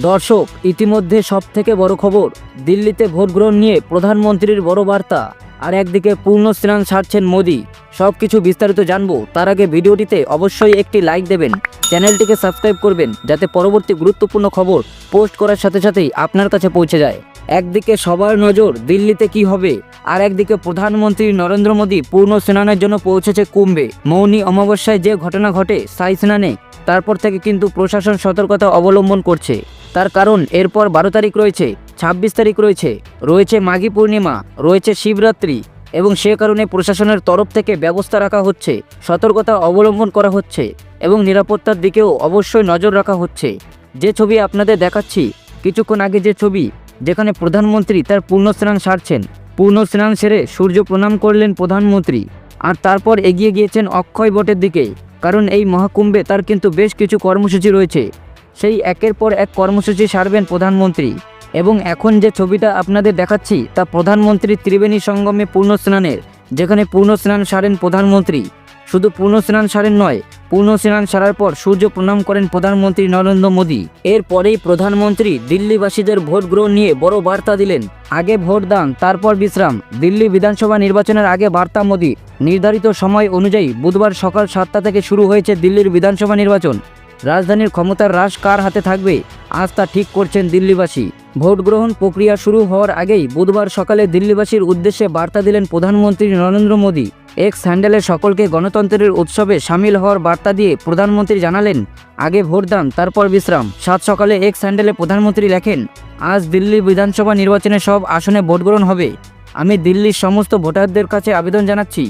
দর্শক, ইতিমধ্যে সব থেকে বড় খবর, দিল্লিতে ভোট গ্রহণ নিয়ে প্রধানমন্ত্রীর বড় বার্তা। আর একদিকে পূর্ণ স্নান সারছেন মোদি। সব কিছু বিস্তারিত জানব, তার আগে ভিডিওটিতে অবশ্যই একটি লাইক দেবেন। চ্যানেলটিকে সাবস্ক্রাইব করবেন, যাতে পরবর্তী গুরুত্বপূর্ণ খবর পোস্ট করার সাথে সাথেই আপনার কাছে পৌঁছে যায়। একদিকে সবার নজর, দিল্লিতে কি হবে? আর একদিকে প্রধানমন্ত্রী নরেন্দ্র মোদী পূর্ণ স্নানের জন্য পৌঁছেছে কুম্ভে। মৌনী অমাবস্যায় যে ঘটনা ঘটে, সাই স্নানে, তারপর থেকে কিন্তু প্রশাসন সতর্কতা অবলম্বন করছে। তার কারণ এরপর বারো তারিখ রয়েছে, ছাব্বিশ তারিখ রয়েছে। রয়েছে মাঘী পূর্ণিমা, রয়েছে শিবরাত্রি এবং সে কারণে প্রশাসনের তরফ থেকে ব্যবস্থা রাখা হচ্ছে, সতর্কতা অবলম্বন করা হচ্ছে এবং নিরাপত্তার দিকেও অবশ্যই নজর রাখা হচ্ছে। যে ছবি আপনাদের দেখাচ্ছি, কিছুক্ষণ আগে যে ছবি, যেখানে প্রধানমন্ত্রী তার পূর্ণ স্নান সারছেন, পূর্ণ স্নান সেরে সূর্য প্রণাম করলেন প্রধানমন্ত্রী আর তারপর এগিয়ে গিয়েছেন অক্ষয় বটের দিকে, কারণ এই মহাকুম্ভে তার কিন্তু বেশ কিছু কর্মসূচি রয়েছে। সেই একের পর এক কর্মসূচি সারবেন প্রধানমন্ত্রী। এবং এখন যে ছবিটা আপনাদের দেখাচ্ছি, তা প্রধানমন্ত্রী ত্রিবেণী সঙ্গমে পূর্ণ স্নানের যেখানে পূর্ণ স্নান সারেন প্রধানমন্ত্রী। শুধু পূর্ণ স্নান সারেন নয় পূর্ণ স্নান সারার পর সূর্য প্রণাম করেন প্রধানমন্ত্রী নরেন্দ্র মোদী। এরপরেই প্রধানমন্ত্রী দিল্লিবাসীদের ভোট গ্রহণ নিয়ে বড় বার্তা দিলেন। আগে ভোট দান, তারপর বিশ্রাম। দিল্লি বিধানসভা নির্বাচনের আগে বার্তা মোদী। নির্ধারিত সময় অনুযায়ী বুধবার সকাল সাতটা থেকে শুরু হয়েছে দিল্লির বিধানসভা নির্বাচন। রাজধানীর ক্ষমতার হ্রাস কার হাতে থাকবে? আজ তা ঠিক করছেন দিল্লিবাসী। ভোট গ্রহণ প্রক্রিয়া শুরু হওয়ার আগেই বুধবার সকালে দিল্লিবাসীর উদ্দেশ্যে বার্তা দিলেন প্রধানমন্ত্রী নরেন্দ্র মোদী। এক্স হ্যান্ডেলে সকলকে গণতন্ত্রের উৎসবে সামিল হওয়ার বার্তা দিয়ে প্রধানমন্ত্রী জানালেন, আগে ভোট দান, তারপর বিশ্রাম। সাত সকালে এক্স হ্যান্ডেলে প্রধানমন্ত্রী লেখেন, আজ দিল্লি বিধানসভা নির্বাচনে সব আসনে ভোট গ্রহণ হবে। আমি দিল্লির সমস্ত ভোটারদের কাছে আবেদন জানাচ্ছি।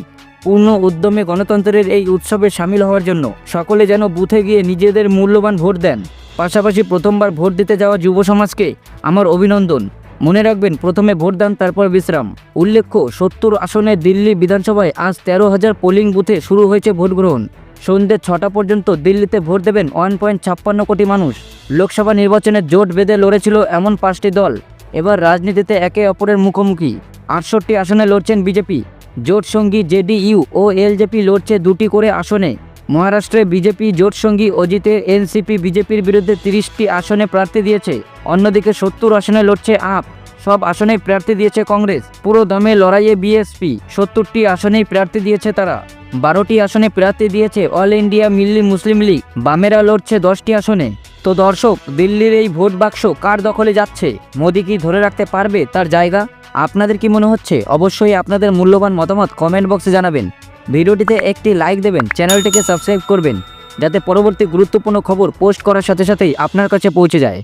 পূর্ণ উদ্যমে গণতন্ত্রের এই উৎসবে সামিল হওয়ার জন্য সকলে যেন বুথে গিয়ে নিজেদের মূল্যবান ভোট দেন। পাশাপাশি প্রথমবার ভোট দিতে যাওয়া যুব সমাজকে আমার অভিনন্দন। মনে রাখবেন, প্রথমে ভোট দান তারপর বিশ্রাম। উল্লেখ্য, সত্তর আসনে দিল্লি বিধানসভায় আজ তেরো হাজার পোলিং বুথে শুরু হয়েছে ভোট গ্রহণ। সন্ধ্যে ছটা পর্যন্ত দিল্লিতে ভোট দেবেন ওয়ান পয়েন্ট ছাপ্পান্ন কোটি মানুষ। লোকসভা নির্বাচনে জোট বেঁধে লড়েছিল এমন পাঁচটি দল। এবার রাজনীতিতে একে অপরের মুখোমুখি। আটষট্টি আসনে লড়ছেন বিজেপি। জোট সঙ্গী জেডিইউ ও এলজেপি লড়ছে দুটি করে আসনে। মহারাষ্ট্রে বিজেপি জোট সঙ্গী অজিতে এনসিপি বিজেপির বিরুদ্ধে তিরিশটি আসনে প্রার্থী দিয়েছে। অন্যদিকে সত্তর আসনে লড়ছে আপ। সব আসনেই প্রার্থী দিয়েছে কংগ্রেস। পুরো দমে লড়াইয়ে বিএসপি। সত্তরটি আসনেই প্রার্থী দিয়েছে তারা। বারোটি আসনে প্রার্থী দিয়েছে all India Milli Muslim League. বামেরা লড়ছে দশটি আসনে। তো দর্শক, দিল্লির এই ভোট বাক্স কার দখলে যাচ্ছে? মোদি কি ধরে রাখতে পারবে তার জায়গা? আপনাদের কি মনে হচ্ছে? অবশ্যই আপনাদের মূল্যবান মতামত কমেন্ট বক্সে জানাবেন। ভিডিওটিতে একটি লাইক দেবেন চ্যানেলটিকে সাবস্ক্রাইব করবেন, যাতে পরবর্তী গুরুত্বপূর্ণ খবর পোস্ট করার সাথে সাথেই আপনার কাছে পৌঁছে যায়।